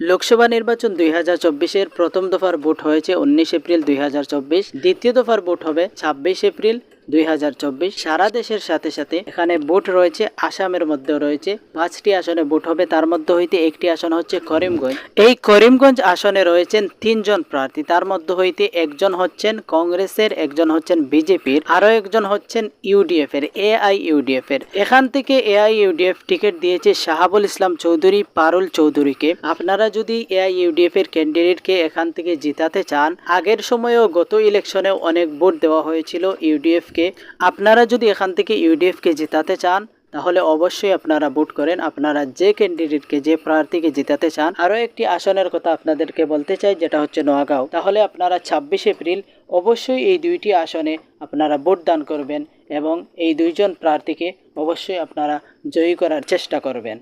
লোকসভা নির্বাচন দুই হাজার চব্বিশের প্রথম দফার ভোট হয়েছে উনিশ এপ্রিল দুই হাজার চব্বিশ। দ্বিতীয় দফার ভোট হবে ছাব্বিশ এপ্রিল। দুই হাজার চব্বিশ সারা দেশের সাথে সাথে এখানে ভোট রয়েছে, আসামের মধ্যে রয়েছে। পাঁচটি আসনে ভোট হবে, তার মধ্যে হইতে একটি আসন হচ্ছে করিমগঞ্জ। এই করিমগঞ্জ আসনে রয়েছেন তিনজন প্রার্থী, তার মধ্যে হইতে একজন হচ্ছেন কংগ্রেসের, একজন হচ্ছেন বিজেপির আরও একজন হচ্ছেন ইউডিএফ এর এআই ইউডিএফ এর এখান থেকে এআই ইউডিএফ টিকিট দিয়েছে শাহাবুল ইসলাম চৌধুরী, পারুল চৌধুরীকে। আপনারা যদি এআই ইউডিএফ এর ক্যান্ডিডেটকে এখান থেকে জিতাতে চান, আগের সময়েও গত ইলেকশনেও অনেক ভোট দেওয়া হয়েছিল ইউডিএফ কে আপনারা যদি এখান থেকে ইউডিএফ কে জিতাতে চান, তাহলে অবশ্যই আপনারা ভোট করেন। আপনারা যে ক্যান্ডিডেটকে যে প্রার্থীকে জিতাতে চান, আরও একটি আসনের কথা আপনাদেরকে বলতে চাই, যেটা হচ্ছে নোয়াগাঁও। তাহলে আপনারা ছাব্বিশ এপ্রিল অবশ্যই এই দুইটি আসনে আপনারা ভোট দান করবেন এবং এই দুইজন প্রার্থীকে অবশ্যই আপনারা জয়ী করার চেষ্টা করবেন।